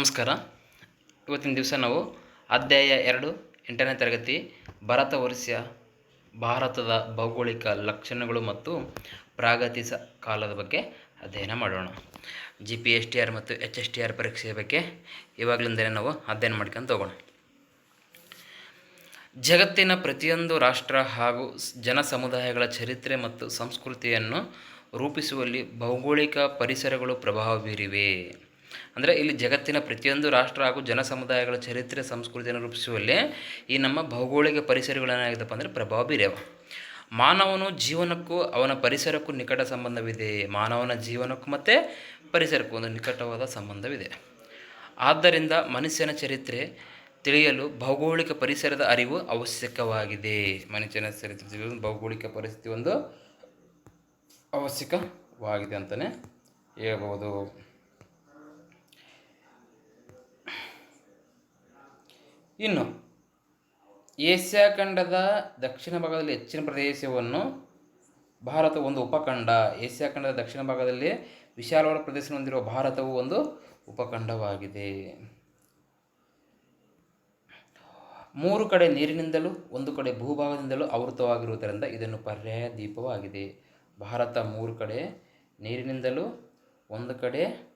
ನಮಸ್ಕಾರ. ಇವತ್ತಿನ ದಿವಸ ನಾವು ಅಧ್ಯಾಯ ಎರಡು, ಎಂಟನೇ ತರಗತಿ, ಭಾರತ ವರ್ಷ ಭಾರತದ ಭೌಗೋಳಿಕ ಲಕ್ಷಣಗಳು ಮತ್ತು ಪ್ರಾಗತಿಕ ಕಾಲದ ಬಗ್ಗೆ ಅಧ್ಯಯನ ಮಾಡೋಣ. G P S T R ಮತ್ತು ಎಚ್ ಎಸ್ ಟಿ ಆರ್ ಪರೀಕ್ಷೆಯ ಬಗ್ಗೆ ಇವಾಗಲಿಂದಲೇ ನಾವು ಅಧ್ಯಯನ ಮಾಡ್ಕೊಂಡು ಹೋಗೋಣ ಜಗತ್ತಿನ ಪ್ರತಿಯೊಂದು ರಾಷ್ಟ್ರ ಹಾಗೂ ಜನ ಸಮುದಾಯಗಳ ಚರಿತ್ರೆ ಮತ್ತು ಸಂಸ್ಕೃತಿಯನ್ನು ರೂಪಿಸುವಲ್ಲಿ ಭೌಗೋಳಿಕ ಪರಿಸರಗಳು ಪ್ರಭಾವ ಬೀರಿವೆ. ಅಂದರೆ ಇಲ್ಲಿ ಜಗತ್ತಿನ ಪ್ರತಿಯೊಂದು ರಾಷ್ಟ್ರ ಹಾಗೂ ಜನ ಸಮುದಾಯಗಳ ಚರಿತ್ರೆ ಸಂಸ್ಕೃತಿಯನ್ನು ರೂಪಿಸುವಲ್ಲಿ ಈ ನಮ್ಮ ಭೌಗೋಳಿಕ ಪರಿಸರಗಳೇನಾಗಿದ್ದಪ್ಪ ಅಂದರೆ ಪ್ರಭಾವ ಬೀರ್ಯಾವ. ಮಾನವನು ಜೀವನಕ್ಕೂ ಅವನ ಪರಿಸರಕ್ಕೂ ನಿಕಟ ಸಂಬಂಧವಿದೆ. ಮಾನವನ ಜೀವನಕ್ಕೂ ಮತ್ತು ಪರಿಸರಕ್ಕೂ ಒಂದು ನಿಕಟವಾದ ಸಂಬಂಧವಿದೆ. ಆದ್ದರಿಂದ ಮನುಷ್ಯನ ಚರಿತ್ರೆ ತಿಳಿಯಲು ಭೌಗೋಳಿಕ ಪರಿಸರದ ಅರಿವು ಅವಶ್ಯಕವಾಗಿದೆ. ಮನುಷ್ಯನ ಚರಿತ್ರೆ ಭೌಗೋಳಿಕ ಪರಿಸ್ಥಿತಿ ಒಂದು ಅವಶ್ಯಕವಾಗಿದೆ ಅಂತಲೇ ಹೇಳ್ಬೋದು. ಇನ್ನು ಏಷ್ಯಾ ಖಂಡದ ದಕ್ಷಿಣ ಭಾಗದಲ್ಲಿ ಹೆಚ್ಚಿನ ಪ್ರದೇಶವನ್ನು ಭಾರತ ಒಂದು ಉಪಖಂಡ. ಏಷ್ಯಾ ಖಂಡದ ದಕ್ಷಿಣ ಭಾಗದಲ್ಲಿ ವಿಶಾಲವಾದ ಪ್ರದೇಶ ಹೊಂದಿರುವ ಭಾರತವು ಒಂದು ಉಪಖಂಡವಾಗಿದೆ. ಮೂರು ಕಡೆ ನೀರಿನಿಂದಲೂ ಒಂದು ಕಡೆ ಭೂಭಾಗದಿಂದಲೂ ಆವೃತವಾಗಿರುವುದರಿಂದ ಇದನ್ನು ಪರ್ಯಾಯ ದ್ವೀಪವಾಗಿದೆ. ಭಾರತ ಮೂರು ಕಡೆ ನೀರಿನಿಂದಲೂ ಒಂದು ಕಡೆ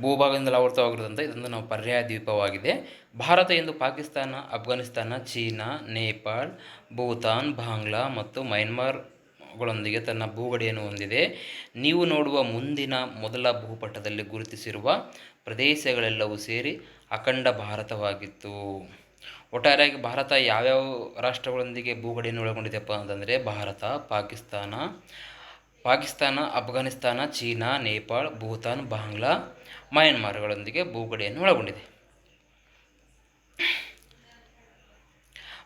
ಭೂಭಾಗದಿಂದಲೂ ಆವೃತವಾಗಿರುವಂಥ ಇದೊಂದು ನಾವು ಪರ್ಯಾಯ ದ್ವೀಪವಾಗಿದೆ. ಭಾರತ ಎಂದು ಪಾಕಿಸ್ತಾನ ಅಫ್ಘಾನಿಸ್ತಾನ ಚೀನಾ, ನೇಪಾಳ್, ಭೂತಾನ್, ಬಾಂಗ್ಲಾ ಮತ್ತು ಮಯನ್ಮಾರ್ಗಳೊಂದಿಗೆ ತನ್ನ ಭೂಗಡಿಯನ್ನು ಹೊಂದಿದೆ. ನೀವು ನೋಡುವ ಮುಂದಿನ ಮೊದಲ ಭೂಪಟದಲ್ಲಿ ಗುರುತಿಸಿರುವ ಪ್ರದೇಶಗಳೆಲ್ಲವೂ ಸೇರಿ ಅಖಂಡ ಭಾರತವಾಗಿತ್ತು. ಒಟ್ಟಾರೆಯಾಗಿ ಭಾರತ ಯಾವ್ಯಾವ ರಾಷ್ಟ್ರಗಳೊಂದಿಗೆ ಭೂಗಡಿಯನ್ನು ಒಳಗೊಂಡಿದೆಪ್ಪ ಅಂತಂದರೆ, ಭಾರತ, ಪಾಕಿಸ್ತಾನ ಪಾಕಿಸ್ತಾನ, ಅಫ್ಘಾನಿಸ್ತಾನ, ಚೀನಾ, ನೇಪಾಳ್, ಭೂತಾನ್, ಬಾಂಗ್ಲಾ, ಮಯನ್ಮಾರ್ಗಳೊಂದಿಗೆ ಭೂಗಡೆಯನ್ನು ಒಳಗೊಂಡಿದೆ.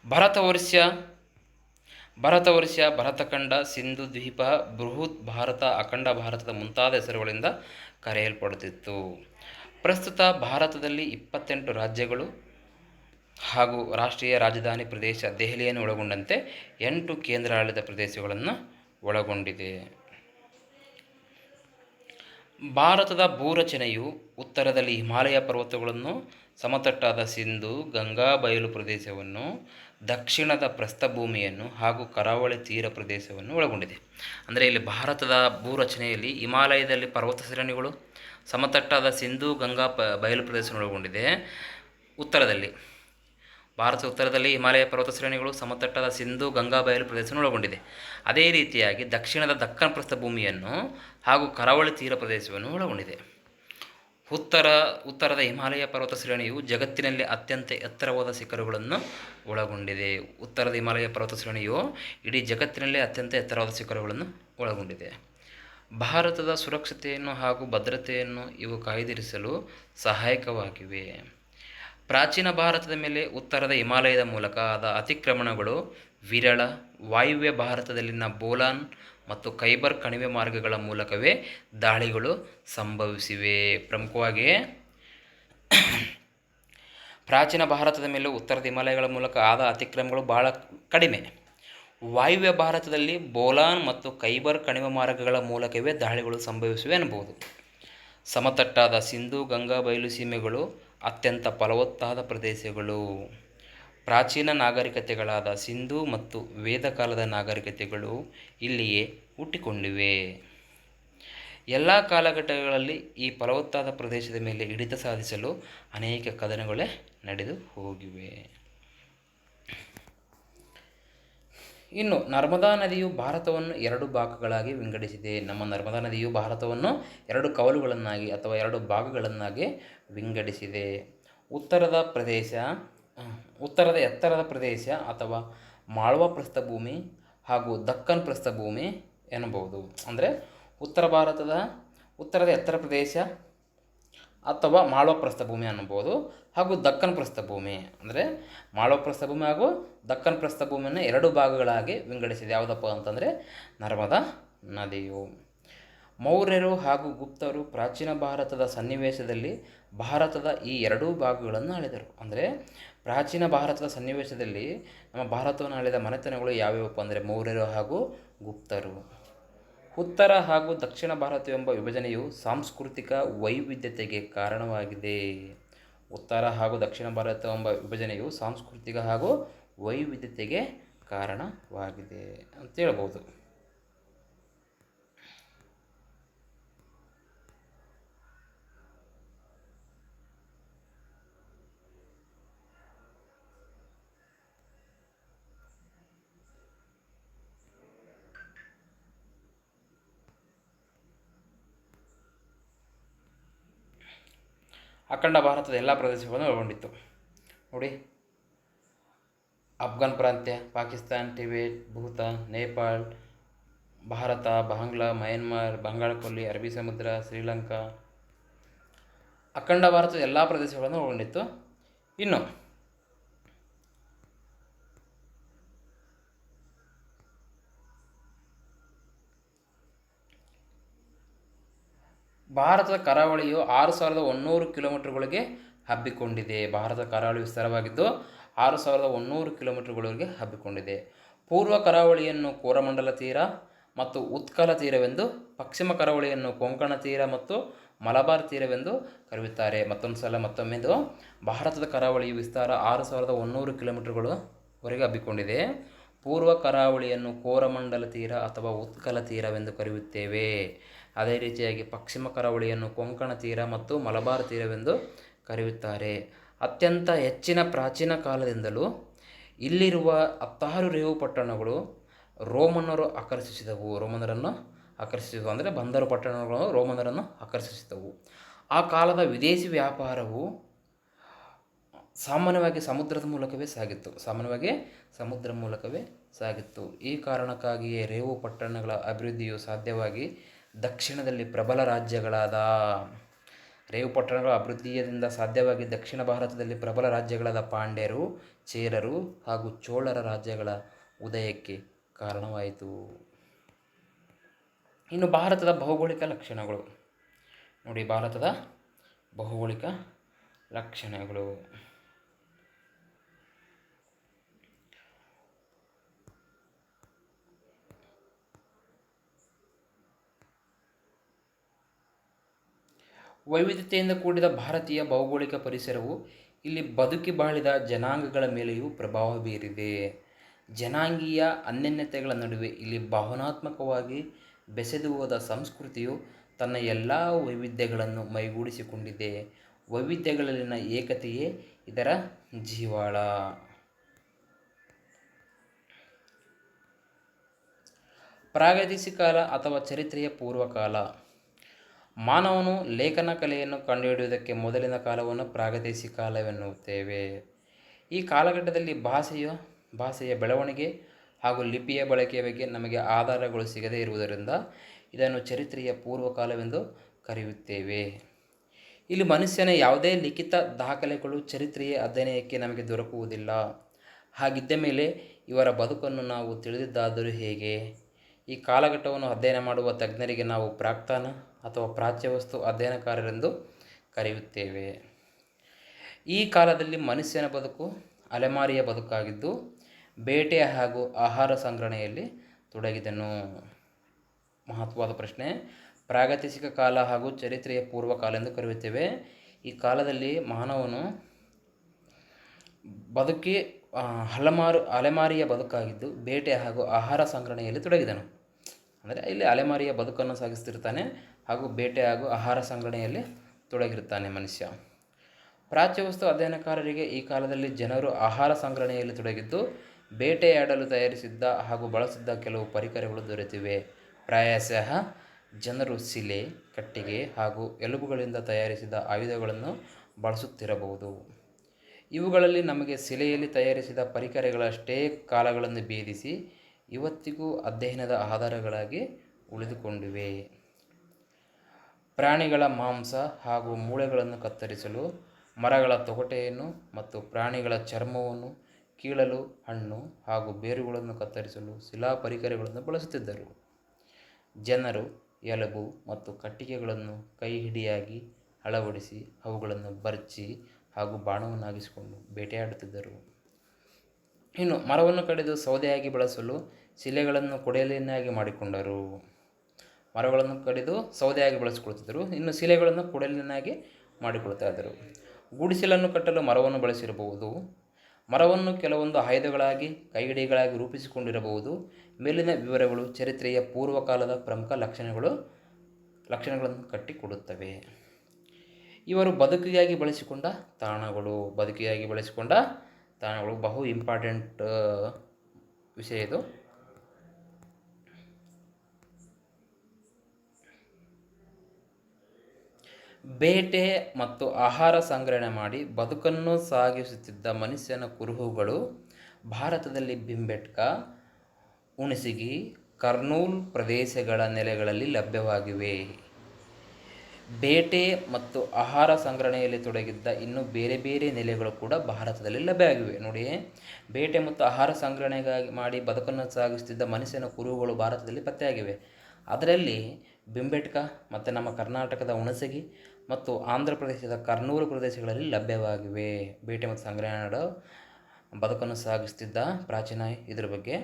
ಭರತವರ್ಷ ಭರತವರ್ಷ ಭರತಖಂಡ ಸಿಂಧು ದ್ವೀಪ, ಬೃಹತ್ ಭಾರತ, ಅಖಂಡ ಭಾರತದ ಮುಂತಾದ ಹೆಸರುಗಳಿಂದ ಕರೆಯಲ್ಪಡುತ್ತಿತ್ತು. ಪ್ರಸ್ತುತ ಭಾರತದಲ್ಲಿ ಇಪ್ಪತ್ತೆಂಟು ರಾಜ್ಯಗಳು ಹಾಗೂ ರಾಷ್ಟ್ರೀಯ ರಾಜಧಾನಿ ಪ್ರದೇಶ ದೆಹಲಿಯನ್ನು ಒಳಗೊಂಡಂತೆ ಎಂಟು ಕೇಂದ್ರಾಡಳಿತ ಪ್ರದೇಶಗಳನ್ನು ಒಳಗೊಂಡಿದೆ. ಭಾರತದ ಭೂರಚನೆಯು ಉತ್ತರದಲ್ಲಿ ಹಿಮಾಲಯ ಪರ್ವತಗಳನ್ನು ಸಮತಟ್ಟಾದ ಸಿಂಧು, ಗಂಗಾ ಬಯಲು ಪ್ರದೇಶವನ್ನು, ದಕ್ಷಿಣದ ಪ್ರಸ್ಥಭೂಮಿಯನ್ನು ಹಾಗೂ ಕರಾವಳಿ ತೀರ ಪ್ರದೇಶವನ್ನು ಒಳಗೊಂಡಿದೆ. ಅಂದರೆ ಇಲ್ಲಿ ಭಾರತದ ಭೂರಚನೆಯಲ್ಲಿ ಹಿಮಾಲಯದಲ್ಲಿ ಪರ್ವತ ಶ್ರೇಣಿಗಳು ಸಮತಟ್ಟಾದ ಸಿಂಧು, ಗಂಗಾ ಬಯಲು ಪ್ರದೇಶವನ್ನು ಒಳಗೊಂಡಿದೆ. ಉತ್ತರದಲ್ಲಿ ಭಾರತ ಉತ್ತರದಲ್ಲಿ ಹಿಮಾಲಯ ಪರ್ವತ ಶ್ರೇಣಿಗಳು ಸಮತಟ್ಟಾದ ಸಿಂಧು ಗಂಗಾ ಬಯಲು ಪ್ರದೇಶವನ್ನು ಒಳಗೊಂಡಿದೆ. ಅದೇ ರೀತಿಯಾಗಿ ದಕ್ಷಿಣದ ದಕ್ಕನ್ ಪ್ರಸ್ಥಭೂಮಿಯನ್ನು ಹಾಗೂ ಕರಾವಳಿ ತೀರ ಪ್ರದೇಶವನ್ನು ಒಳಗೊಂಡಿದೆ. ಉತ್ತರ, ಉತ್ತರದ ಹಿಮಾಲಯ ಪರ್ವತ ಶ್ರೇಣಿಯು ಜಗತ್ತಿನಲ್ಲಿ ಅತ್ಯಂತ ಎತ್ತರವಾದ ಶಿಖರಗಳನ್ನು ಒಳಗೊಂಡಿದೆ. ಉತ್ತರದ ಹಿಮಾಲಯ ಪರ್ವತ ಶ್ರೇಣಿಯು ಇಡೀ ಜಗತ್ತಿನಲ್ಲೇ ಅತ್ಯಂತ ಎತ್ತರವಾದ ಶಿಖರಗಳನ್ನು ಒಳಗೊಂಡಿದೆ. ಭಾರತದ ಸುರಕ್ಷತೆಯನ್ನು ಹಾಗೂ ಭದ್ರತೆಯನ್ನು ಇವು ಕಾಯ್ದಿರಿಸಲು ಸಹಾಯಕವಾಗಿವೆ. ಪ್ರಾಚೀನ ಭಾರತದ ಮೇಲೆ ಉತ್ತರದ ಹಿಮಾಲಯದ ಮೂಲಕ ಆದ ಅತಿಕ್ರಮಣಗಳು ವಿರಳ, ವಾಯುವ್ಯ ಭಾರತದಲ್ಲಿನ ಬೋಲಾನ್ ಮತ್ತು ಖೈಬರ್ ಕಣಿವೆ ಮಾರ್ಗಗಳ ಮೂಲಕವೇ ದಾಳಿಗಳು ಸಂಭವಿಸಿವೆ. ಪ್ರಮುಖವಾಗಿ ಪ್ರಾಚೀನ ಭಾರತದ ಮೇಲೆ ಉತ್ತರದ ಹಿಮಾಲಯಗಳ ಮೂಲಕ ಆದ ಅತಿಕ್ರಮಗಳು ಭಾಳ ಕಡಿಮೆ. ವಾಯುವ್ಯ ಭಾರತದಲ್ಲಿ ಬೋಲಾನ್ ಮತ್ತು ಖೈಬರ್ ಕಣಿವೆ ಮಾರ್ಗಗಳ ಮೂಲಕವೇ ದಾಳಿಗಳು ಸಂಭವಿಸಿವೆ ಎನ್ನಬಹುದು ಸಮತಟ್ಟಾದ ಸಿಂಧು, ಗಂಗಾ, ಬಯಲು ಸೀಮೆಗಳು ಅತ್ಯಂತ ಫಲವತ್ತಾದ ಪ್ರದೇಶಗಳು. ಪ್ರಾಚೀನ ನಾಗರಿಕತೆಗಳಾದ ಸಿಂಧು ಮತ್ತು ವೇದಕಾಲದ ನಾಗರಿಕತೆಗಳು ಇಲ್ಲಿಯೇ ಹುಟ್ಟಿಕೊಂಡಿವೆ. ಎಲ್ಲ ಕಾಲಘಟ್ಟಗಳಲ್ಲಿ ಈ ಫಲವತ್ತಾದ ಪ್ರದೇಶದ ಮೇಲೆ ಹಿಡಿತ ಸಾಧಿಸಲು ಅನೇಕ ಕದನಗಳೇ ನಡೆದು ಹೋಗಿವೆ. ಇನ್ನು ನರ್ಮದಾ ನದಿಯು ಭಾರತವನ್ನು ಎರಡು ಭಾಗಗಳಾಗಿ ವಿಂಗಡಿಸಿದೆ. ನಮ್ಮ ನರ್ಮದಾ ನದಿಯು ಭಾರತವನ್ನು ಎರಡು ಕವಲುಗಳನ್ನಾಗಿ ಅಥವಾ ಎರಡು ಭಾಗಗಳನ್ನಾಗಿ ವಿಂಗಡಿಸಿದೆ. ಉತ್ತರದ ಪ್ರದೇಶ ಉತ್ತರದ ಎತ್ತರದ ಪ್ರದೇಶ ಅಥವಾ ಮಾಳ್ವಾ ಪ್ರಸ್ಥಭೂಮಿ ಹಾಗೂ ದಕ್ಕನ್ ಪ್ರಸ್ಥಭೂಮಿ ಎನ್ನಬಹುದು. ಅಂದರೆ ಉತ್ತರ ಭಾರತದ, ಉತ್ತರದ ಎತ್ತರ ಪ್ರದೇಶ ಅಥವಾ ಮಾಳವ ಪ್ರಸ್ಥಭೂಮಿ ಅನ್ಬೋದು ಹಾಗೂ ದಕ್ಕನ್ ಪ್ರಸ್ಥಭೂಮಿ ಅಂದರೆ ಮಾಳವ ಪ್ರಸ್ಥಭೂಮಿ ಹಾಗೂ ದಕ್ಕನ್ ಪ್ರಸ್ಥಭೂಮಿಯನ್ನು ಎರಡು ಭಾಗಗಳಾಗಿ ವಿಂಗಡಿಸಿದೆ. ಯಾವುದಪ್ಪ ಅಂತಂದರೆ ನರ್ಮದಾ ನದಿಯು. ಮೌರ್ಯರು ಹಾಗೂ ಗುಪ್ತರು ಪ್ರಾಚೀನ ಭಾರತದ ಸನ್ನಿವೇಶದಲ್ಲಿ ಭಾರತದ ಈ ಎರಡೂ ಭಾಗಗಳನ್ನು ಆಳಿದರು ಅಂದರೆ ಪ್ರಾಚೀನ ಭಾರತದ ಸನ್ನಿವೇಶದಲ್ಲಿ ನಮ್ಮ ಭಾರತವನ್ನು ಆಳಿದ ಮನೆತನಗಳು ಯಾವ್ಯಾವಪ್ಪ ಅಂದರೆ ಮೌರ್ಯರು ಹಾಗೂ ಗುಪ್ತರು. ಉತ್ತರ ಹಾಗೂ ದಕ್ಷಿಣ ಭಾರತ ಎಂಬ ವಿಭಜನೆಯು ಸಾಂಸ್ಕೃತಿಕ ವೈವಿಧ್ಯತೆಗೆ ಕಾರಣವಾಗಿದೆ. ಉತ್ತರ ಹಾಗೂ ದಕ್ಷಿಣ ಭಾರತ ಎಂಬ ವಿಭಜನೆಯು ಸಾಂಸ್ಕೃತಿಕ ಹಾಗೂ ವೈವಿಧ್ಯತೆಗೆ ಕಾರಣವಾಗಿದೆ ಅಂತ ಹೇಳ್ಬೋದು. ಅಖಂಡ ಭಾರತದ ಎಲ್ಲ ಪ್ರದೇಶಗಳನ್ನು ಒಳಗೊಂಡಿತ್ತು. ನೋಡಿ, ಅಫ್ಘಾನ್ ಪ್ರಾಂತ್ಯ, ಪಾಕಿಸ್ತಾನ್, ಟಿಬೇಟ್, ಭೂತಾನ್, ನೇಪಾಳ್, ಭಾರತ, ಬಾಂಗ್ಲಾ, ಮಯನ್ಮಾರ್ ಬಂಗಾಳಕೊಲ್ಲಿ ಅರಬಿ ಸಮುದ್ರ, ಶ್ರೀಲಂಕಾ. ಅಖಂಡ ಭಾರತದ ಎಲ್ಲ ಪ್ರದೇಶಗಳನ್ನು ಒಳಗೊಂಡಿತ್ತು. ಇನ್ನು ಭಾರತದ ಕರಾವಳಿಯು ಆರು ಸಾವಿರದ ಒನ್ನೂರು ಕಿಲೋಮೀಟರ್ಗಳಿಗೆ ಹಬ್ಬಿಕೊಂಡಿದೆ. ಭಾರತದ ಕರಾವಳಿ ವಿಸ್ತಾರವಾಗಿದ್ದು ಆರು ಸಾವಿರದ ಒನ್ನೂರು ಕಿಲೋಮೀಟರ್ಗಳಿಗೆ ಹಬ್ಬಿಕೊಂಡಿದೆ. ಪೂರ್ವ ಕರಾವಳಿಯನ್ನು ಕೋರಮಂಡಲ ತೀರ ಮತ್ತು ಉತ್ಕಲ ತೀರವೆಂದು, ಪಶ್ಚಿಮ ಕರಾವಳಿಯನ್ನು ಕೊಂಕಣ ತೀರ ಮತ್ತು ಮಲಬಾರ್ ತೀರವೆಂದು ಕರೆಯುತ್ತಾರೆ. ಮತ್ತೊಂದು ಸಲ ಮತ್ತೊಮ್ಮೆದು ಭಾರತದ ಕರಾವಳಿಯು ವಿಸ್ತಾರ ಆರು ಸಾವಿರದ ಒನ್ನೂರು ಕಿಲೋಮೀಟರ್ಗಳು ವರೆಗೆ ಹಬ್ಬಿಕೊಂಡಿದೆ. ಪೂರ್ವ ಕರಾವಳಿಯನ್ನು ಕೋರಮಂಡಲ ತೀರ ಅಥವಾ ಉತ್ಕಲ ತೀರವೆಂದು ಕರೆಯುತ್ತೇವೆ. ಅದೇ ರೀತಿಯಾಗಿ ಪಶ್ಚಿಮ ಕರಾವಳಿಯನ್ನು ಕೊಂಕಣ ತೀರ ಮತ್ತು ಮಲಬಾರ್ ತೀರವೆಂದು ಕರೆಯುತ್ತಾರೆ. ಅತ್ಯಂತ ಹೆಚ್ಚಿನ ಪ್ರಾಚೀನ ಕಾಲದಿಂದಲೂ ಇಲ್ಲಿರುವ ಹತ್ತಾರು ರೇವು ಪಟ್ಟಣಗಳು ರೋಮನ್ನರು ಆಕರ್ಷಿಸಿದವು. ರೋಮನರನ್ನು ಆಕರ್ಷಿಸಿದವು ಅಂದರೆ ಬಂದರು ಪಟ್ಟಣಗಳು ರೋಮನರನ್ನು ಆಕರ್ಷಿಸಿದವು. ಆ ಕಾಲದ ವಿದೇಶಿ ವ್ಯಾಪಾರವು ಸಾಮಾನ್ಯವಾಗಿ ಸಮುದ್ರದ ಮೂಲಕವೇ ಸಾಗಿತ್ತು. ಸಾಮಾನ್ಯವಾಗಿ ಸಮುದ್ರ ಮೂಲಕವೇ ಸಾಗಿತ್ತು. ಈ ಕಾರಣಕ್ಕಾಗಿಯೇ ರೇವು ಪಟ್ಟಣಗಳ ಅಭಿವೃದ್ಧಿಯು ಸಾಧ್ಯವಾಗಿ ದಕ್ಷಿಣದಲ್ಲಿ ಪ್ರಬಲ ರಾಜ್ಯಗಳಾದ ರೇವು ಪಟ್ಟಣಗಳ ಅಭಿವೃದ್ಧಿಯಿಂದ ಸಾಧ್ಯವಾಗಿ ದಕ್ಷಿಣ ಭಾರತದಲ್ಲಿ ಪ್ರಬಲ ರಾಜ್ಯಗಳಾದ ಪಾಂಡ್ಯರು, ಚೇರರು ಹಾಗೂ ಚೋಳರ ರಾಜ್ಯಗಳ ಉದಯಕ್ಕೆ ಕಾರಣವಾಯಿತು. ಇನ್ನು ಭಾರತದ ಭೌಗೋಳಿಕ ಲಕ್ಷಣಗಳು. ನೋಡಿ ಭಾರತದ ಭೌಗೋಳಿಕ ಲಕ್ಷಣಗಳು. ವೈವಿಧ್ಯತೆಯಿಂದ ಕೂಡಿದ ಭಾರತೀಯ ಭೌಗೋಳಿಕ ಪರಿಸರವು ಇಲ್ಲಿ ಬದುಕಿ ಬಾಳಿದ ಜನಾಂಗಗಳ ಮೇಲೆಯೂ ಪ್ರಭಾವ ಬೀರಿದೆ. ಜನಾಂಗೀಯ ಅನ್ಯನ್ಯತೆಗಳ ನಡುವೆ ಇಲ್ಲಿ ಭಾವನಾತ್ಮಕವಾಗಿ ಬೆಸೆದು ಹೋದ ಸಂಸ್ಕೃತಿಯು ತನ್ನ ಎಲ್ಲ ವೈವಿಧ್ಯಗಳನ್ನು ಮೈಗೂಡಿಸಿಕೊಂಡಿದೆ. ವೈವಿಧ್ಯಗಳಲ್ಲಿನ ಏಕತೆಯೇ ಇದರ ಜೀವಾಳ. ಪ್ರಾಗೈತಿಹಾಸಿಕ ಕಾಲ ಅಥವಾ ಚರಿತ್ರೆಯ ಪೂರ್ವಕಾಲ. ಮಾನವನು ಲೇಖನ ಕಲೆಯನ್ನು ಕಂಡುಹಿಡಿಯುವುದಕ್ಕೆ ಮೊದಲಿನ ಕಾಲವನ್ನು ಪ್ರಾಗದೇಶಿ ಕಾಲವೆನ್ನುತ್ತೇವೆ. ಈ ಕಾಲಘಟ್ಟದಲ್ಲಿ ಭಾಷೆಯ ಭಾಷೆಯ ಬೆಳವಣಿಗೆ ಹಾಗೂ ಲಿಪಿಯ ಬಳಕೆಯ ಬಗ್ಗೆ ನಮಗೆ ಆಧಾರಗಳು ಸಿಗದೇ ಇರುವುದರಿಂದ ಇದನ್ನು ಚರಿತ್ರೆಯ ಪೂರ್ವಕಾಲವೆಂದು ಕರೆಯುತ್ತೇವೆ. ಇಲ್ಲಿ ಮನುಷ್ಯನ ಯಾವುದೇ ಲಿಖಿತ ದಾಖಲೆಗಳು ಚರಿತ್ರೆಯ ಅಧ್ಯಯನಕ್ಕೆ ನಮಗೆ ದೊರಕುವುದಿಲ್ಲ. ಹಾಗಿದ್ದ ಮೇಲೆ ಇವರ ಬದುಕನ್ನು ನಾವು ತಿಳಿದಿದ್ದಾದರೂ ಹೇಗೆ? ಈ ಕಾಲಘಟ್ಟವನ್ನು ಅಧ್ಯಯನ ಮಾಡುವ ತಜ್ಞರಿಗೆ ನಾವು ಪ್ರಾಕ್ತನ ಅಥವಾ ಪ್ರಾಚ್ಯವಸ್ತು ಅಧ್ಯಯನಕಾರರೆಂದು ಕರೆಯುತ್ತೇವೆ. ಈ ಕಾಲದಲ್ಲಿ ಮನುಷ್ಯನ ಬದುಕು ಅಲೆಮಾರಿಯ ಬದುಕಾಗಿದ್ದು ಬೇಟೆ ಹಾಗೂ ಆಹಾರ ಸಂಗ್ರಹಣೆಯಲ್ಲಿ ತೊಡಗಿದನು. ಮಹತ್ವದ ಪ್ರಶ್ನೆ. ಪ್ರಾಗತಿಸಿಕ ಕಾಲ ಹಾಗೂ ಚರಿತ್ರೆಯ ಪೂರ್ವಕಾಲ ಎಂದು ಕರೆಯುತ್ತೇವೆ. ಈ ಕಾಲದಲ್ಲಿ ಮಾನವನು ಬದುಕಿ ಹಲಮಾರು, ಅಲೆಮಾರಿಯ ಬದುಕಾಗಿದ್ದು, ಬೇಟೆ ಹಾಗೂ ಆಹಾರ ಸಂಗ್ರಹಣೆಯಲ್ಲಿ ತೊಡಗಿದನು. ಅಂದರೆ ಇಲ್ಲಿ ಅಲೆಮಾರಿಯ ಬದುಕನ್ನು ಸಾಗಿಸ್ತಿರ್ತಾನೆ ಹಾಗೂ ಬೇಟೆ ಹಾಗೂ ಆಹಾರ ಸಂಗ್ರಹಣೆಯಲ್ಲಿ ತೊಡಗಿರುತ್ತಾನೆ ಮನುಷ್ಯ. ಪ್ರಾಚ್ಯವಸ್ತು ಅಧ್ಯಯನಕಾರರಿಗೆ ಈ ಕಾಲದಲ್ಲಿ ಜನರು ಆಹಾರ ಸಂಗ್ರಹಣೆಯಲ್ಲಿ ತೊಡಗಿದ್ದು, ಬೇಟೆಯಾಡಲು ತಯಾರಿಸಿದ್ದ ಹಾಗೂ ಬಳಸಿದ್ದ ಕೆಲವು ಪರಿಕರಗಳು ದೊರೆತಿವೆ. ಪ್ರಾಯಶಃ ಜನರು ಶಿಲೆ, ಕಟ್ಟಿಗೆ ಹಾಗೂ ಎಲುಬುಗಳಿಂದ ತಯಾರಿಸಿದ ಆಯುಧಗಳನ್ನು ಬಳಸುತ್ತಿರಬಹುದು. ಇವುಗಳಲ್ಲಿ ನಮಗೆ ಶಿಲೆಯಲ್ಲಿ ತಯಾರಿಸಿದ ಪರಿಕರಗಳಷ್ಟೇ ಕಾಲಗಳನ್ನು ಭೇದಿಸಿ ಇವತ್ತಿಗೂ ಅಧ್ಯಯನದ ಆಧಾರಗಳಾಗಿ ಉಳಿದುಕೊಂಡಿವೆ. ಪ್ರಾಣಿಗಳ ಮಾಂಸ ಹಾಗೂ ಮೂಳೆಗಳನ್ನು ಕತ್ತರಿಸಲು, ಮರಗಳ ತೊಗಟೆಯನ್ನು ಮತ್ತು ಪ್ರಾಣಿಗಳ ಚರ್ಮವನ್ನು ಕೀಳಲು ಹಣ್ಣು ಹಾಗೂ ಬೇರುಗಳನ್ನು ಕತ್ತರಿಸಲು ಶಿಲಾ ಪರಿಕರಗಳನ್ನು ಬಳಸುತ್ತಿದ್ದರು. ಜನರು ಎಲುಬು ಮತ್ತು ಕಟ್ಟಿಗೆಗಳನ್ನು ಕೈ ಹಿಡಿಯಾಗಿ ಅಳವಡಿಸಿ ಅವುಗಳನ್ನು ಬರ್ಚಿ ಹಾಗೂ ಬಾಣವನ್ನಾಗಿಸಿಕೊಂಡು ಬೇಟೆಯಾಡುತ್ತಿದ್ದರು. ಇನ್ನು ಮರವನ್ನು ಕಡಿದು ಸೌದೆಯಾಗಿ ಬಳಸಲು ಶಿಲೆಗಳನ್ನು ಕೊಡಲಿನಾಗಿ ಮಾಡಿಕೊಂಡರು. ಮರಗಳನ್ನು ಕಡಿದು ಸೌದೆಯಾಗಿ ಬಳಸಿಕೊಳ್ತಿದ್ದರು. ಇನ್ನು ಶಿಲೆಗಳನ್ನು ಕೊಡಲಿನಾಗಿ ಮಾಡಿಕೊಳ್ತಾ ಇದ್ದರು ಗುಡಿಸಲನ್ನು ಕಟ್ಟಲು ಮರವನ್ನು ಬಳಸಿರಬಹುದು. ಮರವನ್ನು ಕೆಲವೊಂದು ಆಯುಧಗಳಾಗಿ, ಕೈಗಡಿಗಳಾಗಿ ರೂಪಿಸಿಕೊಂಡಿರಬಹುದು. ಮೇಲಿನ ವಿವರಗಳು ಚರಿತ್ರೆಯ ಪೂರ್ವಕಾಲದ ಪ್ರಮುಖ ಲಕ್ಷಣಗಳು, ಲಕ್ಷಣಗಳನ್ನು ಕಟ್ಟಿಕೊಡುತ್ತವೆ. ಇವರು ಬದುಕಿಗಾಗಿ ಬಳಸಿಕೊಂಡ ತಾಣಗಳು. ಬದುಕಿಗಾಗಿ ಬಳಸಿಕೊಂಡ ತಾಣಗಳು ಬಹು ಇಂಪಾರ್ಟೆಂಟ್ ವಿಷಯ ಇದು. ಬೇಟೆ ಮತ್ತು ಆಹಾರ ಸಂಗ್ರಹಣೆ ಮಾಡಿ ಬದುಕನ್ನು ಸಾಗಿಸುತ್ತಿದ್ದ ಮನುಷ್ಯನ ಕುರುಹುಗಳು ಭಾರತದಲ್ಲಿ ಬಿಂಬೆಟ್ಕ ಉಣಸಿಗಿ ಕರ್ನೂಲ್ ಪ್ರದೇಶಗಳ ನೆಲೆಗಳಲ್ಲಿ ಲಭ್ಯವಾಗಿವೆ. ಬೇಟೆ ಮತ್ತು ಆಹಾರ ಸಂಗ್ರಹಣೆಯಲ್ಲಿ ತೊಡಗಿದ್ದ ಇನ್ನೂ ಬೇರೆ ಬೇರೆ ನೆಲೆಗಳು ಕೂಡ ಭಾರತದಲ್ಲಿ ಲಭ್ಯವಾಗಿವೆ. ನೋಡಿ ಬೇಟೆ ಮತ್ತು ಆಹಾರ ಸಂಗ್ರಹಣೆಗಾಗಿ ಮಾಡಿ ಬದುಕನ್ನು ಸಾಗಿಸುತ್ತಿದ್ದ ಮನುಷ್ಯನ ಕುರುಹುಗಳು ಭಾರತದಲ್ಲಿ ಪತ್ತೆಯಾಗಿವೆ. ಅದರಲ್ಲಿ ಬಿಂಬೆಟ್ಕ ಮತ್ತು ನಮ್ಮ ಕರ್ನಾಟಕದ ಹುಣಸಗಿ ಮತ್ತು ಆಂಧ್ರ ಪ್ರದೇಶದ ಕರ್ನೂಲು ಪ್ರದೇಶಗಳಲ್ಲಿ ಲಭ್ಯವಾಗಿವೆ. ಬೇಟೆ ಮತ್ತು ಸಂಗ್ರಹಣೆಗಳು ಬದುಕನ್ನು ಸಾಗಿಸ್ತಿದ್ದ ಪ್ರಾಚೀನ ಇದರ ಬಗ್ಗೆ.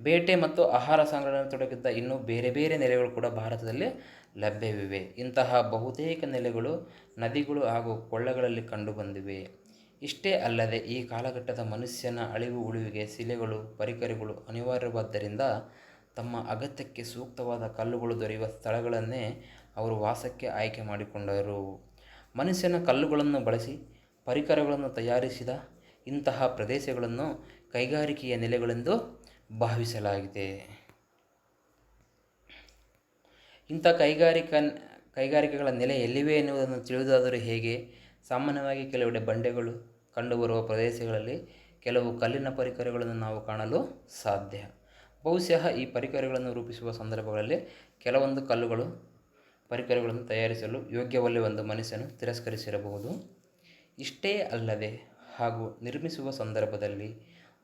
ಬೇಟೆ ಮತ್ತು ಆಹಾರ ಸಂಗ್ರಹಣೆ ತೊಡಗಿದ್ದ ಇನ್ನೂ ಬೇರೆ ಬೇರೆ ನೆಲೆಗಳು ಕೂಡ ಭಾರತದಲ್ಲಿ ಲಭ್ಯವಿವೆ. ಇಂತಹ ಬಹುತೇಕ ನೆಲೆಗಳು ನದಿಗಳು ಹಾಗೂ ಕೊಳ್ಳಗಳಲ್ಲಿ ಕಂಡುಬಂದಿವೆ. ಇಷ್ಟೇ ಅಲ್ಲದೆ ಈ ಕಾಲಘಟ್ಟದ ಮನುಷ್ಯನ ಅಳಿವು, ಉಳಿವಿಗೆ ಶಿಲೆಗಳು, ಪರಿಕರಗಳು ಅನಿವಾರ್ಯವಾದ್ದರಿಂದ ತಮ್ಮ ಅಗತ್ಯಕ್ಕೆ ಸೂಕ್ತವಾದ ಕಲ್ಲುಗಳು ದೊರೆಯುವ ಸ್ಥಳಗಳನ್ನೇ ಅವರು ವಾಸಕ್ಕೆ ಆಯ್ಕೆ ಮಾಡಿಕೊಂಡರು. ಮನುಷ್ಯನ ಕಲ್ಲುಗಳನ್ನು ಬಳಸಿ ಪರಿಕರಗಳನ್ನು ತಯಾರಿಸಿದ ಇಂತಹ ಪ್ರದೇಶಗಳನ್ನು ಕೈಗಾರಿಕೆಯ ನೆಲೆಗಳೆಂದು ಭಾವಿಸಲಾಗಿದೆ. ಇಂಥ ಕೈಗಾರಿಕಾ ಕೈಗಾರಿಕೆಗಳ ನೆಲೆ ಎಲ್ಲಿವೆ ಎನ್ನುವುದನ್ನು ತಿಳಿದಾದರೂ ಹೇಗೆ? ಸಾಮಾನ್ಯವಾಗಿ ಕೆಲವೆಡೆ ಬಂಡೆಗಳು ಕಂಡುಬರುವ ಪ್ರದೇಶಗಳಲ್ಲಿ ಕೆಲವು ಕಲ್ಲಿನ ಪರಿಕರಗಳನ್ನು ನಾವು ಕಾಣಲು ಸಾಧ್ಯ. ಬಹುಶಃ ಈ ಪರಿಕರಗಳನ್ನು ರೂಪಿಸುವ ಸಂದರ್ಭಗಳಲ್ಲಿ ಕೆಲವೊಂದು ಕಲ್ಲುಗಳು ಪರಿಕರಗಳನ್ನು ತಯಾರಿಸಲು ಯೋಗ್ಯವಲ್ಲವೆಂದು ಮನಸ್ಸನ್ನು ತಿರಸ್ಕರಿಸಿರಬಹುದು. ಇಷ್ಟೇ ಅಲ್ಲದೆ ಹಾಗೂ ನಿರ್ಮಿಸುವ ಸಂದರ್ಭದಲ್ಲಿ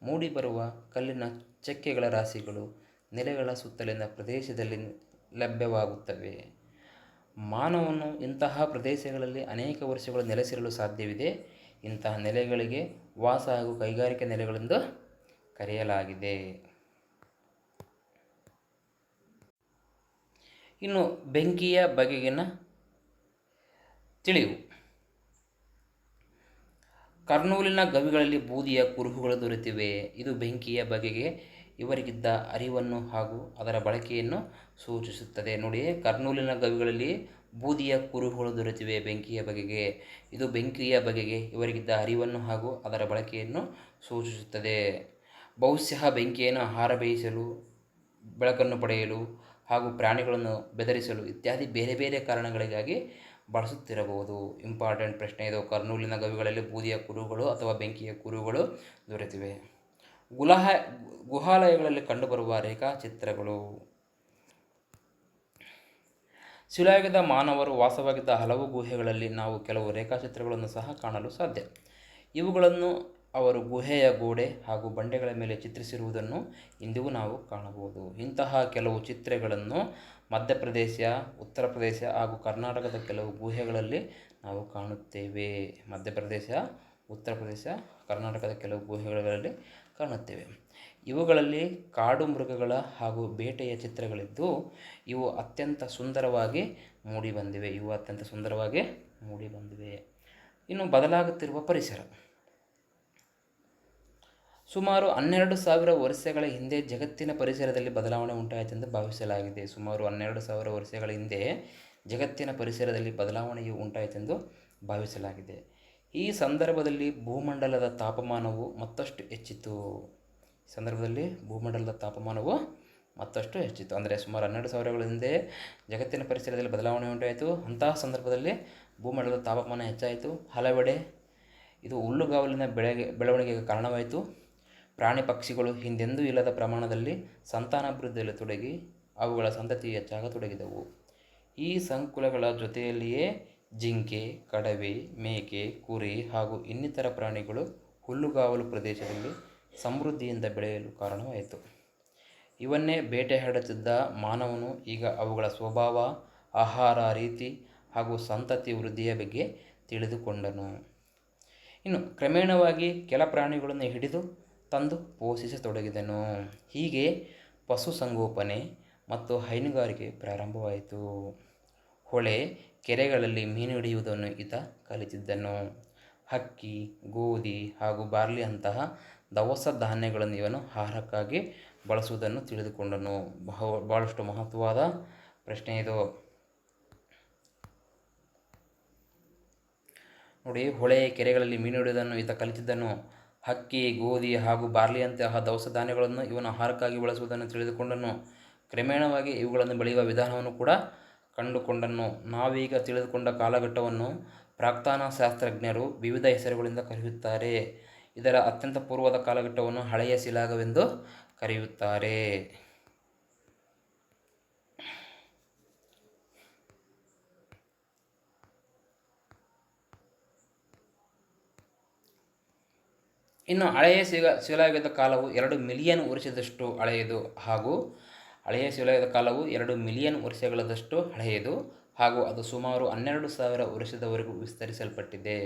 ಮೂಡಿಬರುವ ಕಲ್ಲಿನ ಚಕ್ಕೆಗಳ ರಾಶಿಗಳು ನೆಲೆಗಳ ಸುತ್ತಲಿನ ಪ್ರದೇಶದಲ್ಲಿ ಲಭ್ಯವಾಗುತ್ತವೆ. ಮಾನವನು ಇಂತಹ ಪ್ರದೇಶಗಳಲ್ಲಿ ಅನೇಕ ವರ್ಷಗಳು ನೆಲೆಸಿರಲು ಸಾಧ್ಯವಿದೆ. ಇಂತಹ ನೆಲೆಗಳಿಗೆ ವಾಸ ಹಾಗೂ ಕೈಗಾರಿಕೆ ನೆಲೆಗಳೆಂದು ಕರೆಯಲಾಗಿದೆ. ಇನ್ನು ಬೆಂಕಿಯ ಬಗೆಗಿನ ತಿಳಿವು. ಕರ್ನೂಲಿನ ಗವಿಗಳಲ್ಲಿ ಬೂದಿಯ ಕುರುಹುಗಳು ದೊರೆತಿವೆ. ಇದು ಬೆಂಕಿಯ ಬಗೆಗೆ ಇವರಿಗಿದ್ದ ಅರಿವನ್ನು ಹಾಗೂ ಅದರ ಬಳಕೆಯನ್ನು ಸೂಚಿಸುತ್ತದೆ. ನೋಡಿ, ಕರ್ನೂಲಿನ ಗವಿಗಳಲ್ಲಿ ಬೂದಿಯ ಕುರುಹುಗಳು ದೊರೆತಿವೆ ಬೆಂಕಿಯ ಬಗೆಗೆ. ಇದು ಬೆಂಕಿಯ ಬಗೆಗೆ ಇವರಿಗಿದ್ದ ಅರಿವನ್ನು ಹಾಗೂ ಅದರ ಬಳಕೆಯನ್ನು ಸೂಚಿಸುತ್ತದೆ. ಬಹುಶಃ ಬೆಂಕಿಯನ್ನು ಆಹಾರ ಬೇಯಿಸಲು, ಬೆಳಕನ್ನು ಪಡೆಯಲು ಹಾಗೂ ಪ್ರಾಣಿಗಳನ್ನು ಬೆದರಿಸಲು ಇತ್ಯಾದಿ ಬೇರೆ ಬೇರೆ ಕಾರಣಗಳಿಗಾಗಿ ಬಳಸುತ್ತಿರಬಹುದು. ಇಂಪಾರ್ಟೆಂಟ್ ಪ್ರಶ್ನೆ ಇದು. ಕರ್ನೂಲಿನ ಗವಿಗಳಲ್ಲಿ ಬೂದಿಯ ಕುರುಗಳು ಅಥವಾ ಬೆಂಕಿಯ ಕುರುಗಳು ದೊರೆತಿವೆ. ಗುಲಹ, ಗುಹಾಲಯಗಳಲ್ಲಿ ಕಂಡುಬರುವ ರೇಖಾಚಿತ್ರಗಳು. ಶಿಲಾಯುಗದ ಮಾನವರು ವಾಸವಾಗಿದ್ದ ಹಲವು ಗುಹೆಗಳಲ್ಲಿ ನಾವು ಕೆಲವು ರೇಖಾಚಿತ್ರಗಳನ್ನು ಸಹ ಕಾಣಲು ಸಾಧ್ಯ. ಇವುಗಳನ್ನು ಅವರು ಗುಹೆಯ ಗೋಡೆ ಹಾಗೂ ಬಂಡೆಗಳ ಮೇಲೆ ಚಿತ್ರಿಸಿರುವುದನ್ನು ಇಂದಿಗೂ ನಾವು ಕಾಣಬಹುದು. ಇಂತಹ ಕೆಲವು ಚಿತ್ರಗಳನ್ನು ಮಧ್ಯಪ್ರದೇಶ, ಉತ್ತರ ಪ್ರದೇಶ ಹಾಗೂ ಕರ್ನಾಟಕದ ಕೆಲವು ಗುಹೆಗಳಲ್ಲಿ ನಾವು ಕಾಣುತ್ತೇವೆ. ಮಧ್ಯಪ್ರದೇಶ, ಉತ್ತರ ಪ್ರದೇಶ, ಕರ್ನಾಟಕದ ಕೆಲವು ಗುಹೆಗಳಲ್ಲಿ ಕಾಣುತ್ತೇವೆ. ಇವುಗಳಲ್ಲಿ ಕಾಡು ಮೃಗಗಳ ಹಾಗೂ ಬೇಟೆಯ ಚಿತ್ರಗಳಿದ್ದು, ಇವು ಅತ್ಯಂತ ಸುಂದರವಾಗಿ ಮೂಡಿಬಂದಿವೆ ಇವು ಅತ್ಯಂತ ಸುಂದರವಾಗಿ ಮೂಡಿಬಂದಿವೆ ಇನ್ನು ಬದಲಾಗುತ್ತಿರುವ ಪರಿಸರ. ಸುಮಾರು ಹನ್ನೆರಡು ಸಾವಿರ ವರ್ಷಗಳ ಹಿಂದೆ ಜಗತ್ತಿನ ಪರಿಸರದಲ್ಲಿ ಬದಲಾವಣೆ ಉಂಟಾಯಿತೆಂದು ಭಾವಿಸಲಾಗಿದೆ. ಸುಮಾರು ಹನ್ನೆರಡು ಸಾವಿರ ವರ್ಷಗಳ ಹಿಂದೆ ಜಗತ್ತಿನ ಪರಿಸರದಲ್ಲಿ ಬದಲಾವಣೆಯು ಉಂಟಾಯಿತೆಂದು ಭಾವಿಸಲಾಗಿದೆ. ಈ ಸಂದರ್ಭದಲ್ಲಿ ಭೂಮಂಡಲದ ತಾಪಮಾನವು ಮತ್ತಷ್ಟು ಹೆಚ್ಚಿತ್ತು. ಸಂದರ್ಭದಲ್ಲಿ ಭೂಮಂಡಲದ ತಾಪಮಾನವು ಮತ್ತಷ್ಟು ಹೆಚ್ಚಿತ್ತು. ಅಂದರೆ ಸುಮಾರು ಹನ್ನೆರಡು ಸಾವಿರಗಳ ಹಿಂದೆ ಜಗತ್ತಿನ ಪರಿಸರದಲ್ಲಿ ಬದಲಾವಣೆ ಉಂಟಾಯಿತು. ಅಂತಹ ಸಂದರ್ಭದಲ್ಲಿ ಭೂಮಂಡಲದ ತಾಪಮಾನ ಹೆಚ್ಚಾಯಿತು. ಹಲವೆಡೆ ಇದು ಹುಲ್ಲುಗಾವಲಿನ ಬೆಳೆಗೆ ಬೆಳವಣಿಗೆಗೆ ಕಾರಣವಾಯಿತು. ಪ್ರಾಣಿ ಪಕ್ಷಿಗಳು ಹಿಂದೆಂದೂ ಇಲ್ಲದ ಪ್ರಮಾಣದಲ್ಲಿ ಸಂತಾನಾಭಿವೃದ್ಧಿಯಲ್ಲಿ ತೊಡಗಿ ಅವುಗಳ ಸಂತತಿ ಹೆಚ್ಚಾಗತೊಡಗಿದವು ಈ ಸಂಕುಲಗಳ ಜೊತೆಯಲ್ಲಿಯೇ ಜಿಂಕೆ, ಕಡವೆ, ಮೇಕೆ, ಕುರಿ ಹಾಗೂ ಇನ್ನಿತರ ಪ್ರಾಣಿಗಳು ಹುಲ್ಲುಗಾವಲು ಪ್ರದೇಶದಲ್ಲಿ ಸಮೃದ್ಧಿಯಿಂದ ಬೆಳೆಯಲು ಕಾರಣವಾಯಿತು. ಇವನ್ನೇ ಬೇಟೆಯಾಡುತ್ತಿದ್ದ ಮಾನವನು ಈಗ ಅವುಗಳ ಸ್ವಭಾವ, ಆಹಾರ ರೀತಿ ಹಾಗೂ ಸಂತತಿ ವೃದ್ಧಿಯ ಬಗ್ಗೆ ತಿಳಿದುಕೊಂಡನು. ಇನ್ನು ಕ್ರಮೇಣವಾಗಿ ಕೆಲ ಪ್ರಾಣಿಗಳನ್ನು ಹಿಡಿದು ತಂದು ಪೋಷಿಸತೊಡಗಿದನು. ಹೀಗೆ ಪಶುಸಂಗೋಪನೆ ಮತ್ತು ಹೈನುಗಾರಿಕೆ ಪ್ರಾರಂಭವಾಯಿತು. ಹೊಳೆ ಕೆರೆಗಳಲ್ಲಿ ಮೀನು ಹಿಡಿಯುವುದನ್ನು ಈತ ಕಲಿತಿದ್ದನು. ಹಕ್ಕಿ, ಗೋಧಿ ಹಾಗೂ ಬಾರ್ಲಿ ಅಂತಹ ದವಸ ಧಾನ್ಯಗಳನ್ನು ಇವನು ಆಹಾರಕ್ಕಾಗಿ ಬಳಸುವುದನ್ನು ತಿಳಿದುಕೊಂಡನು. ಬಹ ಭಾಳಷ್ಟು ಮಹತ್ವವಾದ ಪ್ರಶ್ನೆ ಇದು. ನೋಡಿ, ಹೊಳೆ ಕೆರೆಗಳಲ್ಲಿ ಮೀನು ಹಿಡಿಯುವುದನ್ನು ಈತ ಕಲಿತಿದ್ದನು. ಹಕ್ಕಿ, ಗೋಧಿ ಹಾಗೂ ಬಾರ್ಲಿಯಂತಹ ದವಸ ಧಾನ್ಯಗಳನ್ನು ಇವನು ಆಹಾರಕ್ಕಾಗಿ ಬಳಸುವುದನ್ನು ತಿಳಿದುಕೊಂಡನು. ಕ್ರಮೇಣವಾಗಿ ಇವುಗಳನ್ನು ಬೆಳೆಯುವ ವಿಧಾನವನ್ನು ಕೂಡ ಕಂಡುಕೊಂಡನು. ನಾವೀಗ ತಿಳಿದುಕೊಂಡ ಕಾಲಘಟ್ಟವನ್ನು ಪ್ರಾಕ್ತನ ಶಾಸ್ತ್ರಜ್ಞರು ವಿವಿಧ ಹೆಸರುಗಳಿಂದ ಕರೆಯುತ್ತಾರೆ. ಇದರ ಅತ್ಯಂತ ಪೂರ್ವದ ಕಾಲಘಟ್ಟವನ್ನು ಹಳೆಯ ಶಿಲಾಗವೆಂದು ಕರೆಯುತ್ತಾರೆ. ಇನ್ನು ಹಳೆಯ ಶಿಲ ಶಿಲಾಯುಗದ ಕಾಲವು ಎರಡು ಮಿಲಿಯನ್ ವರ್ಷದಷ್ಟು ಹಳೆಯದು ಹಾಗೂ ಹಳೆಯ ಶಿಲಾಯುಗದ ಕಾಲವು ಎರಡು ಮಿಲಿಯನ್ ವರ್ಷಗಳದಷ್ಟು ಹಳೆಯದು ಹಾಗೂ ಅದು ಸುಮಾರು ಹನ್ನೆರಡು ಸಾವಿರ ವರ್ಷದವರೆಗೂ ವಿಸ್ತರಿಸಲ್ಪಟ್ಟಿದೆ.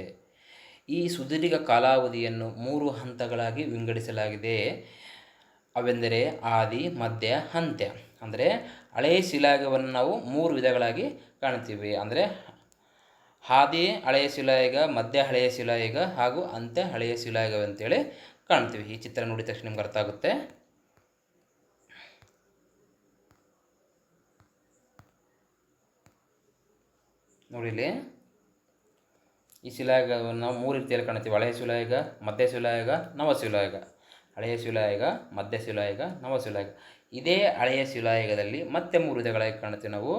ಈ ಸುದೀರ್ಘ ಕಾಲಾವಧಿಯನ್ನು ಮೂರು ಹಂತಗಳಾಗಿ ವಿಂಗಡಿಸಲಾಗಿದೆ. ಅವೆಂದರೆ ಆದಿ, ಮಧ್ಯ, ಅಂತ್ಯ. ಅಂದರೆ ಹಳೆಯ ಶಿಲಾಯುಗವನ್ನು ನಾವು ಮೂರು ವಿಧಗಳಾಗಿ ಕಾಣ್ತೀವಿ ಅಂದರೆ ಆದಿ ಹಳೆಯ ಶಿಲಾಯುಗ, ಮಧ್ಯ ಹಳೆಯ ಶಿಲಾಯುಗ ಹಾಗೂ ಅಂತ್ಯ ಹಳೆಯ ಶಿಲಾಯುಗ ಅಂತೇಳಿ ಕಾಣ್ತೀವಿ. ಈ ಚಿತ್ರ ನೋಡಿದ ತಕ್ಷಣ ನಿಮ್ಗೆ ಅರ್ಥ ಆಗುತ್ತೆ. ನೋಡಿಲಿ ಈ ಶಿಲಾಯುಗವನ್ನು ನಾವು ಮೂರು ರೀತಿಯಲ್ಲಿ ಕಾಣ್ತೀವಿ. ಹಳೆಯ ಶಿಲಾಯುಗ, ಮಧ್ಯ ಶಿಲಾಯುಗ, ನವ ಶಿಲಾಯುಗ. ಹಳೆಯ ಶಿಲಾಯುಗ, ಮಧ್ಯ ಶಿಲಾಯುಗ, ನವ ಶಿಲಾಯುಗ. ಇದೇ ಹಳೆಯ ಶಿಲಾಯುಗದಲ್ಲಿ ಮತ್ತೆ ಮೂರು ವಿಧಗಳಾಗಿ ಕಾಣ್ತೀವಿ ನಾವು.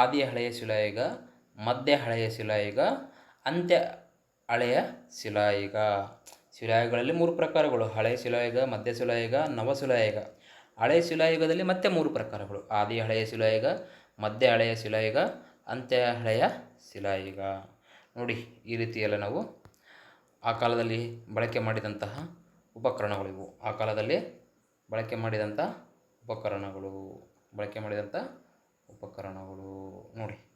ಆದಿ ಹಳೆಯ ಶಿಲಾಯುಗ ಮಧ್ಯ ಹಳೆಯ ಶಿಲಾಯುಗ ಅಂತ್ಯ ಹಳೆಯ ಶಿಲಾಯುಗ ಶಿಲಾಯುಗಗಳಲ್ಲಿ ಮೂರು ಪ್ರಕಾರಗಳು ಹಳೆಯ ಶಿಲಾಯುಗ ಮಧ್ಯ ಶಿಲಾಯುಗ ನವ ಶಿಲಾಯುಗ ಹಳೆಯ ಶಿಲಾಯುಗದಲ್ಲಿ ಮತ್ತೆ ಮೂರು ಪ್ರಕಾರಗಳು, ಆದಿ ಹಳೆಯ ಶಿಲಾಯುಗ ಮಧ್ಯ ಹಳೆಯ ಶಿಲಾಯುಗ ಅಂತ್ಯ ಹಳೆಯ ಶಿಲಾಯುಗ ನೋಡಿ, ಈ ರೀತಿಯೆಲ್ಲ ನಾವು ಆ ಕಾಲದಲ್ಲಿ ಬಳಕೆ ಮಾಡಿದಂತಹ ಉಪಕರಣಗಳು ಇವು. ಆ ಕಾಲದಲ್ಲಿ ಬಳಕೆ ಮಾಡಿದಂಥ ಉಪಕರಣಗಳು, ಬಳಕೆ ಮಾಡಿದಂಥ ಉಪಕರಣಗಳು. ನೋಡಿ.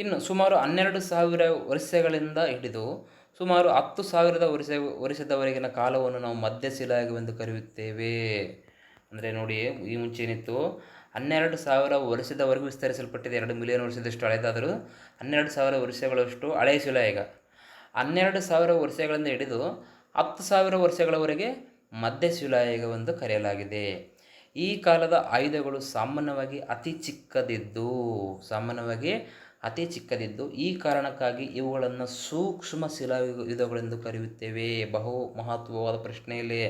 ಇನ್ನು ಸುಮಾರು ಹನ್ನೆರಡು ಸಾವಿರ ವರ್ಷಗಳಿಂದ ಹಿಡಿದು ಸುಮಾರು ಹತ್ತು ಸಾವಿರದ ವರ್ಷ, ವರ್ಷದವರೆಗಿನ ಕಾಲವನ್ನು ನಾವು ಮಧ್ಯಶಿಲಾಯುಗವೆಂದು ಕರೆಯುತ್ತೇವೆ. ಅಂದರೆ ನೋಡಿ, ಈ ಮುಂಚೆ ಏನಿತ್ತು? ಹನ್ನೆರಡು ಸಾವಿರ ವರ್ಷದವರೆಗೂ ವಿಸ್ತರಿಸಲ್ಪಟ್ಟಿದೆ. ಎರಡು ಮಿಲಿಯನ್ ವರ್ಷದಷ್ಟು ಹಳೆಯದಾದರೂ ಹನ್ನೆರಡು ಸಾವಿರ ವರ್ಷಗಳಷ್ಟು ಹಳೆಯ ಶಿಲಾಯುಗ ಹನ್ನೆರಡು ಸಾವಿರ ವರ್ಷಗಳಿಂದ ಹಿಡಿದು ಹತ್ತು ಸಾವಿರ ವರ್ಷಗಳವರೆಗೆ ಮಧ್ಯ ಶಿಲಾಯುಗವೆಂದು ಕರೆಯಲಾಗಿದೆ. ಈ ಕಾಲದ ಆಯುಧಗಳು ಸಾಮಾನ್ಯವಾಗಿ ಅತಿ ಚಿಕ್ಕದಿದ್ದು, ಸಾಮಾನ್ಯವಾಗಿ ಅತಿ ಚಿಕ್ಕದಿದ್ದು, ಈ ಕಾರಣಕ್ಕಾಗಿ ಇವುಗಳನ್ನು ಸೂಕ್ಷ್ಮ ಶಿಲಾಯುಗಗಳೆಂದು ಕರೆಯುತ್ತೇವೆ. ಬಹು ಮಹತ್ವವಾದ ಪ್ರಶ್ನೆಯಲ್ಲಿ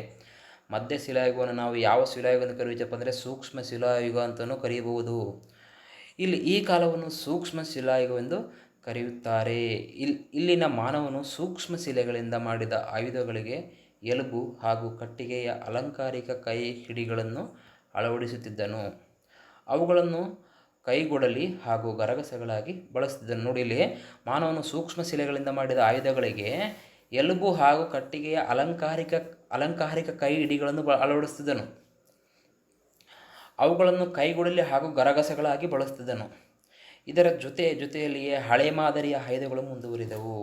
ಮಧ್ಯ ಶಿಲಾಯುಗವನ್ನು ನಾವು ಯಾವ ಶಿಲಾಯುಗ ಎಂದು ಕರೆಯುತ್ತೇವೆ ಅಂದರೆ ಸೂಕ್ಷ್ಮ ಶಿಲಾಯುಗ ಅಂತಲೂ ಕರೆಯಬಹುದು. ಇಲ್ಲಿ ಈ ಕಾಲವನ್ನು ಸೂಕ್ಷ್ಮ ಶಿಲಾಯುಗವೆಂದು ಕರೆಯುತ್ತಾರೆ. ಇಲ್, ಇಲ್ಲಿನ ಮಾನವನು ಸೂಕ್ಷ್ಮ ಶಿಲೆಗಳಿಂದ ಮಾಡಿದ ಆಯುಧಗಳಿಗೆ ಎಲುಬು ಹಾಗೂ ಕಟ್ಟಿಗೆಯ ಅಲಂಕಾರಿಕ ಕೈ ಹಿಡಿಗಳನ್ನು ಅಳವಡಿಸುತ್ತಿದ್ದನು. ಅವುಗಳನ್ನು ಕೈಗೊಡಲಿ ಹಾಗೂ ಗರಗಸಗಳಾಗಿ ಬಳಸ್ತಿದ್ದನು ನೋಡಿಲಿ ಮಾನವನು ಸೂಕ್ಷ್ಮ ಶಿಲೆಗಳಿಂದ ಮಾಡಿದ ಆಯುಧಗಳಿಗೆ ಎಲುಬು ಹಾಗೂ ಕಟ್ಟಿಗೆಯ ಅಲಂಕಾರಿಕ ಅಲಂಕಾರಿಕ ಕೈ ಇಡಿಗಳನ್ನು ಬ ಅಳವಡಿಸುತ್ತಿದ್ದನು ಅವುಗಳನ್ನು ಕೈಗೊಡಲಿ ಹಾಗೂ ಗರಗಸಗಳಾಗಿ ಬಳಸ್ತಿದ್ದನು ಇದರ ಜೊತೆ ಜೊತೆಯಲ್ಲಿಯೇ ಹಳೆ ಮಾದರಿಯ ಆಯುಧಗಳು ಮುಂದುವರಿದವು.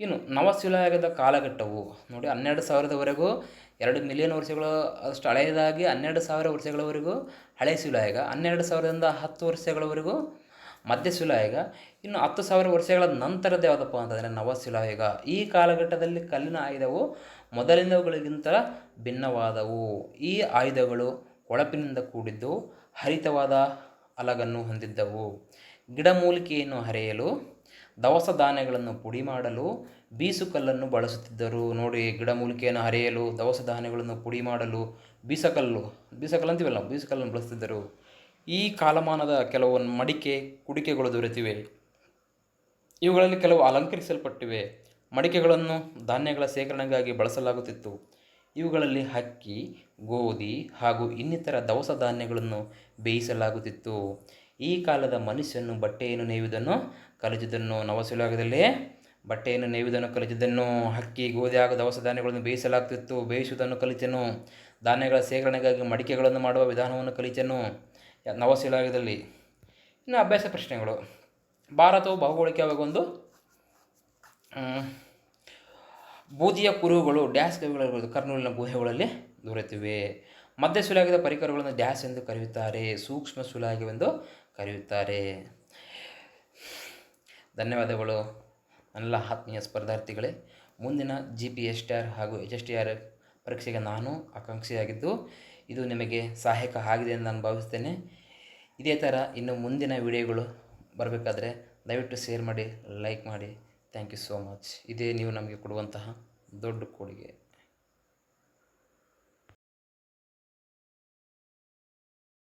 ಇನ್ನು ನವಶಿಲಾಯುಗದ ಕಾಲಘಟ್ಟವು ನೋಡಿ ಹನ್ನೆರಡು ಸಾವಿರದವರೆಗೂ ಎರಡು ಮಿಲಿಯನ್ ವರ್ಷಗಳ, ಅಷ್ಟು ಹಳೆಯದಾಗಿ ಹನ್ನೆರಡು ಸಾವಿರ ವರ್ಷಗಳವರೆಗೂ ಹಳೆ ಶಿಲಾಯುಗ, ಹನ್ನೆರಡು ಸಾವಿರದಿಂದ ಹತ್ತು ವರ್ಷಗಳವರೆಗೂ ಮಧ್ಯ ಶಿಲಾಯುಗ, ಇನ್ನು ಹತ್ತು ಸಾವಿರ ವರ್ಷಗಳ ನಂತರದ ಯಾವುದಪ್ಪ ಅಂತಂದರೆ ನವಶಿಲಾಯುಗ ಈ ಕಾಲಘಟ್ಟದಲ್ಲಿ ಕಲ್ಲಿನ ಆಯುಧವು ಮೊದಲಿನವುಗಳಿಗಿಂತ ಭಿನ್ನವಾದವು. ಈ ಆಯುಧಗಳು ಹೊಳಪಿನಿಂದ ಕೂಡಿದ್ದು ಹರಿತವಾದ ಅಲಗನ್ನು ಹೊಂದಿದ್ದವು. ಗಿಡಮೂಲಿಕೆಯನ್ನು ಹರಿಯಲು ದವಸ ಧಾನ್ಯಗಳನ್ನು ಪುಡಿ ಮಾಡಲು ಬೀಸುಕಲ್ಲನ್ನು ಬಳಸುತ್ತಿದ್ದರು. ನೋಡಿ ಗಿಡಮೂಲಿಕೆಯನ್ನು ಹರಿಯಲು ದವಸ ಧಾನ್ಯಗಳನ್ನು ಪುಡಿ ಮಾಡಲು ಬೀಸಕಲ್ಲು ಬೀಸಕಲ್ಲು ಅಂತೀವಲ್ಲ, ಬೀಸಕಲ್ಲನ್ನು ಬಳಸುತ್ತಿದ್ದರು. ಈ ಕಾಲಮಾನದ ಕೆಲವೊಂದು ಮಡಿಕೆ, ಕುಡಿಕೆಗಳು ದೊರೆತಿವೆ. ಇವುಗಳಲ್ಲಿ ಕೆಲವು ಅಲಂಕರಿಸಲ್ಪಟ್ಟಿವೆ. ಮಡಿಕೆಗಳನ್ನು ಧಾನ್ಯಗಳ ಶೇಖರಣೆಗಾಗಿ ಬಳಸಲಾಗುತ್ತಿತ್ತು. ಇವುಗಳಲ್ಲಿ ಅಕ್ಕಿ, ಗೋಧಿ ಹಾಗೂ ಇನ್ನಿತರ ದವಸ ಧಾನ್ಯಗಳನ್ನು ಬೇಯಿಸಲಾಗುತ್ತಿತ್ತು. ಈ ಕಾಲದ ಮನುಷ್ಯನು ಬಟ್ಟೆಯನ್ನು ನೇಯುವುದನ್ನು ಕಲಿತಿದ್ದನು ನವಶಿಲಾಯುಗದಲ್ಲಿ ಬಟ್ಟೆಯನ್ನು ನೇಯುವುದನ್ನು ಕಲಿತಿದ್ದನು ಹಕ್ಕಿ, ಗೋಧಿ ಹಾಗೂ ದವಸ ಧಾನ್ಯಗಳನ್ನು ಬೇಯಿಸಲಾಗ್ತಿತ್ತು. ಬೇಯಿಸುವುದನ್ನು ಕಲಿತನು. ಧಾನ್ಯಗಳ ಶೇಖರಣೆಗಾಗಿ ಮಡಿಕೆಗಳನ್ನು ಮಾಡುವ ವಿಧಾನವನ್ನು ಕಲಿತನು. ನವಶಿಲಾಗದಲ್ಲಿ ಇನ್ನು ಅಭ್ಯಾಸ ಪ್ರಶ್ನೆಗಳು. ಭಾರತವು ಭೌಗೋಳಿಕವಾಗಿ ಒಂದು ಬೂದಿಯ ಕುರುಹುಗಳು ಡ್ಯಾಸ್ ಕವಿಗಳು ಕರ್ನೂಲಿನ ಗುಹೆಗಳಲ್ಲಿ ದೊರೆತಿವೆ. ಮಧ್ಯ ಸುಲಾಗಿದ ಪರಿಕರಗಳನ್ನು ಡ್ಯಾಸ್ ಎಂದು ಕರೆಯುತ್ತಾರೆ. ಸೂಕ್ಷ್ಮ ಸುಲಾಗಿವೆಂದು ಕರೆಯುತ್ತಾರೆ. ಧನ್ಯವಾದಗಳು. ನನ್ನೆಲ್ಲ ಆತ್ಮೀಯ ಸ್ಪರ್ಧಾರ್ಥಿಗಳೇ, ಮುಂದಿನ G P S T R ಹಾಗೂ ಎಚ್ ಎಸ್ ಟಿ ಆರ್ ಪರೀಕ್ಷೆಗೆ ನಾನು ಆಕಾಂಕ್ಷಿಯಾಗಿದ್ದು, ಇದು ನಿಮಗೆ ಸಹಾಯಕ ಆಗಿದೆ ಎಂದು ನಾನು ಭಾವಿಸ್ತೇನೆ ಇದೇ ಥರ ಇನ್ನು ಮುಂದಿನ ವಿಡಿಯೋಗಳು ಬರಬೇಕಾದ್ರೆ ದಯವಿಟ್ಟು ಶೇರ್ ಮಾಡಿ ಲೈಕ್ ಮಾಡಿ. ಥ್ಯಾಂಕ್ ಯು ಸೋ ಮಚ್ ಇದೇ ನೀವು ನಮಗೆ ಕೊಡುವಂತಹ ದೊಡ್ಡ ಕೊಡುಗೆ.